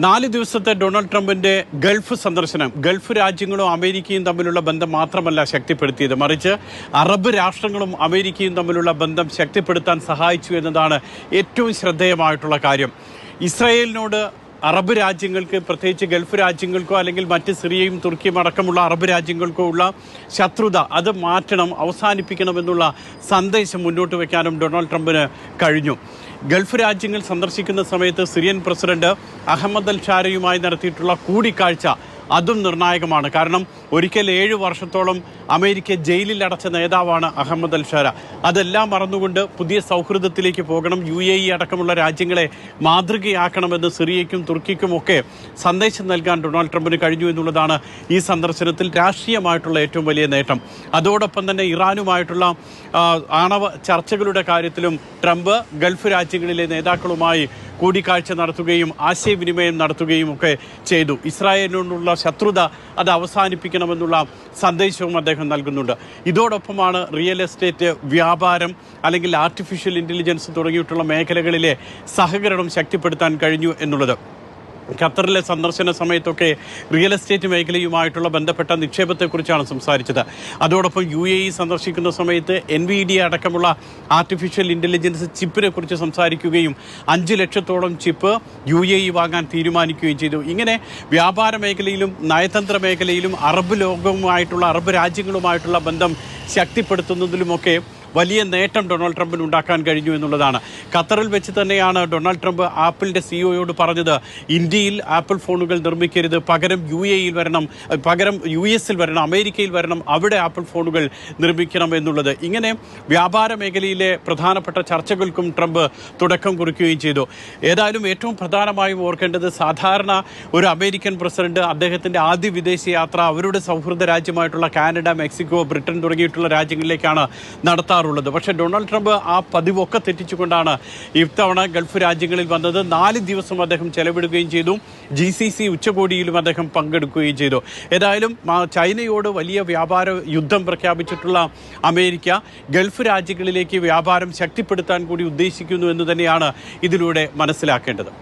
നാല് ദിവസത്തെ ഡൊണാൾഡ് ട്രംപിന്റെ ഗൾഫ് സന്ദർശനം ഗൾഫ് രാജ്യങ്ങളും അമേരിക്കയും തമ്മിലുള്ള ബന്ധം മാത്രമല്ല ശക്തിപ്പെടുത്തിയത്. മറിച്ച് അറബ് രാഷ്ട്രങ്ങളും അമേരിക്കയും തമ്മിലുള്ള ബന്ധം ശക്തിപ്പെടുത്താൻ സഹായിച്ചു എന്നതാണ് ഏറ്റവും ശ്രദ്ധേയമായിട്ടുള്ള കാര്യം. ഇസ്രായേലിനോട് അറബ് രാജ്യങ്ങൾക്ക് പ്രത്യേകിച്ച് ഗൾഫ് രാജ്യങ്ങൾക്കോ അല്ലെങ്കിൽ മറ്റ് സിറിയയും തുർക്കിയും അടക്കമുള്ള അറബ് രാജ്യങ്ങൾക്കോ ഉള്ള ശത്രുത അത് മാറ്റണം അവസാനിപ്പിക്കണമെന്നുള്ള സന്ദേശം മുന്നോട്ട് വയ്ക്കാനും ഡൊണാൾഡ് ട്രംപിന് കഴിഞ്ഞു. ഗൾഫ് രാജ്യങ്ങൾ സന്ദർശിക്കുന്ന സമയത്ത് സിറിയൻ പ്രസിഡന്റ് അഹമ്മദ് അൽ ഷാരയുമായി നടത്തിയിട്ടുള്ള കൂടിക്കാഴ്ച അതും നിർണായകമാണ്. കാരണം ഒരിക്കൽ ഏഴ് വർഷത്തോളം അമേരിക്ക ജയിലിൽ അടച്ച നേതാവാണ് അഹമ്മദ് അൽ ഷാര. അതെല്ലാം മറന്നുകൊണ്ട് പുതിയ സൗഹൃദത്തിലേക്ക് പോകണം. യു എ ഇ അടക്കമുള്ള രാജ്യങ്ങളെ മാതൃകയാക്കണമെന്ന് സിറിയയ്ക്കും തുർക്കിക്കും ഒക്കെ സന്ദേശം നൽകാൻ ഡൊണാൾഡ് ട്രംപിന് കഴിഞ്ഞു എന്നുള്ളതാണ് ഈ സന്ദർശനത്തിൽ രാഷ്ട്രീയമായിട്ടുള്ള ഏറ്റവും വലിയ നേട്ടം. അതോടൊപ്പം തന്നെ ഇറാനുമായിട്ടുള്ള ആണവ ചർച്ചകളുടെ കാര്യത്തിലും ട്രംപ് ഗൾഫ് രാജ്യങ്ങളിലെ നേതാക്കളുമായി കൂടിക്കാഴ്ച നടത്തുകയും ആശയവിനിമയം നടത്തുകയും ഒക്കെ ചെയ്തു. ഇസ്രായേലിനോടുള്ള ശത്രുത അത് അവസാനിപ്പിക്കണമെന്നുള്ള സന്ദേശവും അദ്ദേഹം നൽകുന്നുണ്ട്. ഇതോടൊപ്പമാണ് റിയൽ എസ്റ്റേറ്റ് വ്യാപാരം അല്ലെങ്കിൽ ആർട്ടിഫിഷ്യൽ ഇന്റലിജൻസ് തുടങ്ങിയിട്ടുള്ള മേഖലകളിലെ സഹകരണം ശക്തിപ്പെടുത്താൻ കഴിഞ്ഞു എന്നുള്ളത്. ഖത്തറിലെ സന്ദർശന സമയത്തൊക്കെ റിയൽ എസ്റ്റേറ്റ് മേഖലയുമായിട്ടുള്ള ബന്ധപ്പെട്ട നിക്ഷേപത്തെക്കുറിച്ചാണ് സംസാരിച്ചത്. അതോടൊപ്പം യു എ ഇ സന്ദർശിക്കുന്ന സമയത്ത് എൻ വി ഡി അടക്കമുള്ള ആർട്ടിഫിഷ്യൽ ഇന്റലിജൻസ് ചിപ്പിനെ കുറിച്ച് സംസാരിക്കുകയും അഞ്ച് ലക്ഷത്തോളം ചിപ്പ് യു എ ഇ വാങ്ങാൻ തീരുമാനിക്കുകയും ചെയ്തു. ഇങ്ങനെ വ്യാപാര മേഖലയിലും നയതന്ത്ര മേഖലയിലും അറബ് ലോകവുമായിട്ടുള്ള അറബ് രാജ്യങ്ങളുമായിട്ടുള്ള ബന്ധം ശക്തിപ്പെടുത്തുന്നതിലുമൊക്കെ വലിയ നേട്ടം ഡൊണാൾഡ് ട്രംപിന് ഉണ്ടാക്കാൻ കഴിഞ്ഞു എന്നുള്ളതാണ്. ഖത്തറിൽ വെച്ച് തന്നെയാണ് ഡൊണാൾഡ് ട്രംപ് ആപ്പിളിന്റെ സിഇഒയോട് പറഞ്ഞത്. ഇന്ത്യയിൽ ആപ്പിൾ ഫോണുകൾ നിർമ്മിക്കരുത്. പകരം യു എയിൽ വരണം. പകരം യു എസിൽ വരണം. അമേരിക്കയിൽ വരണം. അവിടെ ആപ്പിൾ ഫോണുകൾ നിർമ്മിക്കണം എന്നുള്ളത്. ഇങ്ങനെ വ്യാപാര മേഖലയിലെ പ്രധാനപ്പെട്ട ചർച്ചകൾക്കും ട്രംപ് തുടക്കം കുറിക്കുകയും ചെയ്തു. ഏതായാലും ഏറ്റവും പ്രധാനമായും ഓർക്കേണ്ടത് സാധാരണ ഒരു അമേരിക്കൻ പ്രസിഡന്റ് അദ്ദേഹത്തിന്റെ ആദ്യ വിദേശ യാത്ര അവരുടെ സൗഹൃദ രാജ്യമായിട്ടുള്ള കാനഡ മെക്സിക്കോ ബ്രിട്ടൻ തുടങ്ങിയിട്ടുള്ള രാജ്യങ്ങളിലേക്കാണ് നടത്താറുള്ളത് പക്ഷേ ഡൊണാൾഡ് ട്രംപ് ആ പതിവൊക്കെ തെറ്റിച്ചുകൊണ്ടാണ് ഇത്തവണ ഗൾഫ് രാജ്യങ്ങളിൽ വന്നത്. നാല് ദിവസം അദ്ദേഹം ചെലവിടുകയും ചെയ്തു. ജി സി സി ഉച്ചകോടിയിലും അദ്ദേഹം പങ്കെടുക്കുകയും ചെയ്തു. ഏതായാലും ചൈനയോട് വലിയ വ്യാപാര യുദ്ധം പ്രഖ്യാപിച്ചിട്ടുള്ള അമേരിക്ക ഗൾഫ് രാജ്യങ്ങളിലേക്ക് വ്യാപാരം ശക്തിപ്പെടുത്താൻ കൂടി ഉദ്ദേശിക്കുന്നു എന്ന് തന്നെയാണ് ഇതിലൂടെ മനസ്സിലാക്കേണ്ടത്.